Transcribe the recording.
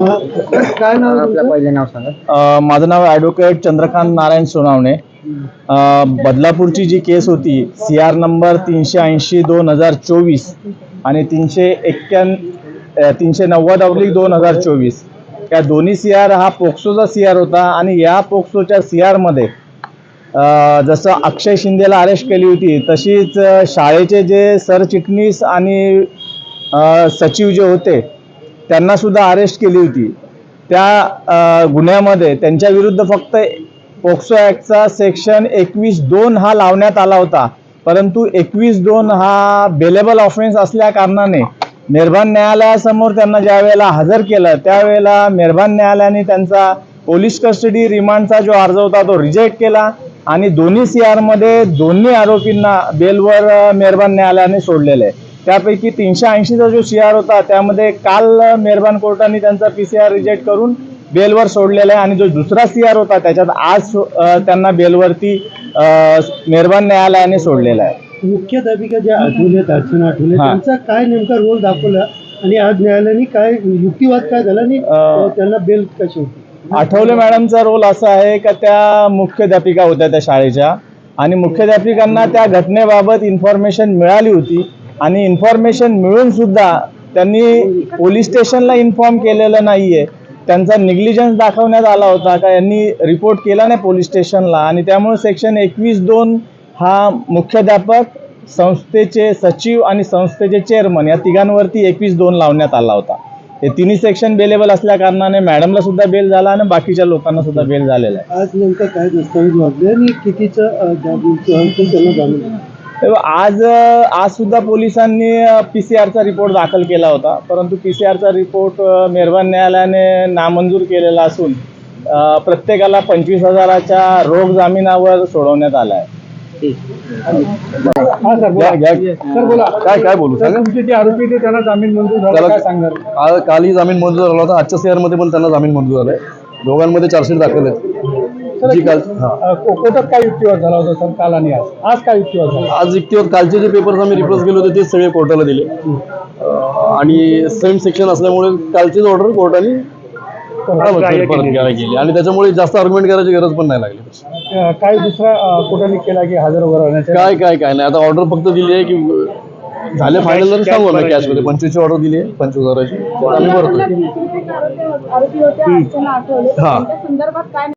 काय नाव आहे आपलं तुमचं? पहिले नाव सांगा. अ, माझं नाव ॲडव्होकेट चंद्रकांत नारायण सोनावणे. अ, बदलापूरची जी केस होती सी आर नंबर तीनशे ऐंशी दोन हजार चोवीस आणि तीनशे एक्क्याण अ, तीनशे नव्वद अब्लिक दोन हजार चोवीस. या दोन्ही सी आर हा पोक्सोचा सी आर होता आणि या पोक्सोच्या सी आरमध्ये जसं अक्षय शिंदेला अरेस्ट केली होती तशीच शाळेचे जे सरचिटणीस आणि अ, सचिव जे होते त्यांना सुद्धा अरेस्ट केली होती. त्या गुन्ह्यामध्ये त्यांच्या विरुद्ध फक्त पोक्सो ॲक्टचा सेक्शन एकवीस दोन हा लावण्यात आला होता. परंतु एकवीस दोन हा बेलेबल ऑफेन्स असल्या कारणाने मेहरबान न्यायालयासमोर त्यांना ज्या वेळेला हजर केलं त्यावेळेला मेहरबान न्यायालयाने त्यांचा पोलीस कस्टडी रिमांडचा जो अर्ज होता तो रिजेक्ट केला आणि दोन्ही सी आरमध्ये दोन्ही आरोपींना बेलवर मेहरबान न्यायालयाने सोडलेलं आहे. त्यापैकी तीनशे ऐंशीचा जो सी आर होता त्यामध्ये काल मेहरबान कोर्टाने त्यांचा पी सी आर रिजेक्ट करून बेलवर सोडलेला आहे. आणि जो दुसरा सी आर होता त्याच्यात आज त्यांना बेलवरती मेहरबान न्यायालयाने सोडलेला आहे. मुख्य दाबिका ज्या आठवल्यात अर्चना आठवले. त्यांचा काय नेमका रोल दाखवला? आणि आज न्यायालयाने काय युक्तिवाद काय झाला आणि त्यांना बेल कशी होती? आठवले मॅडमचा रोल असा आहे का त्या मुख्याध्यापिका होत्या त्या शाळेच्या. आणि मुख्याध्यापिकांना त्या घटनेबाबत इन्फॉर्मेशन मिळाली होती. आणि इन्फॉर्मेशन मिळून सुद्धा त्यांनी पोलीस स्टेशनला इन्फॉर्म केलेलं नाही आहे त्यांचा निग्लिजन्स दाखवण्यात आला होता का यांनी रिपोर्ट केला नाही पोलीस स्टेशनला आणि त्यामुळे सेक्शन एकवीस दोन हा मुख्याध्यापक संस्थेचे सचिव आणि संस्थेचे चेअरमन या तिघांवरती एकवीस दोन लावण्यात आला होता. हे तिन्ही सेक्शन बेलेबल असल्या कारणाने मॅडमला सुद्धा बेल झाला आणि बाकीच्या लोकांना सुद्धा बेल झालेला आहे. आज नेमकं काय दस्तावेज वाजले आणि कितीचं त्यांना जामीन? आज आज सुद्धा पोलिसांनी पी सी आरचा रिपोर्ट दाखल केला होता. परंतु पी सी आरचा रिपोर्ट मेहरबान न्यायालयाने नामंजूर केलेला असून प्रत्येकाला पंचवीस हजाराच्या रोख जामिनावर सोडवण्यात आला आहे हा सर बोला. घ्या- घ्या. सर बोला. काय काय बोलू? सर सांगा. तुमचे जे आरोपी होते त्यांना जामीन मंजूर झाला त्याला- काय सांगणार? काल कालही जामीन मंजूर झाला होता. आजच्या सीआरमध्ये पण त्यांना जामीन मंजूर झालाय. दोघांमध्ये चार्जशीट दाखल आहे जी काल हा. कोर्टात काय युक्तिवाद झाला होता सर काल आणि आज? आज काय युक्तिवाद झाला? आज इतके कालचे जे पेपर्स आम्ही रिप्रेस केले होते ते सगळे कोर्टाला दिले. अं, आणि सेम सेक्शन असल्यामुळे कालचीच ऑर्डर कोर्टाने परत घ्यायला गेली आणि त्याच्यामुळे जास्त आर्ग्युमेंट करायची गरज पण नाही लागली. अं, काय दुसरा अं, कोर्टाने केला की हजर वगैरे राहण्याचा काय काय काय नाही. आता ऑर्डर फक्त दिली आहे की अं, झाले फायनल तर सांगू ना कॅशमध्ये पंचवीसची ऑर्डर दिली आहे पंचवीस हजाराची. तर आम्ही भरतोय. आरोपी होते अर्चना आठवले हा. त्यांच्या संदर्भात काय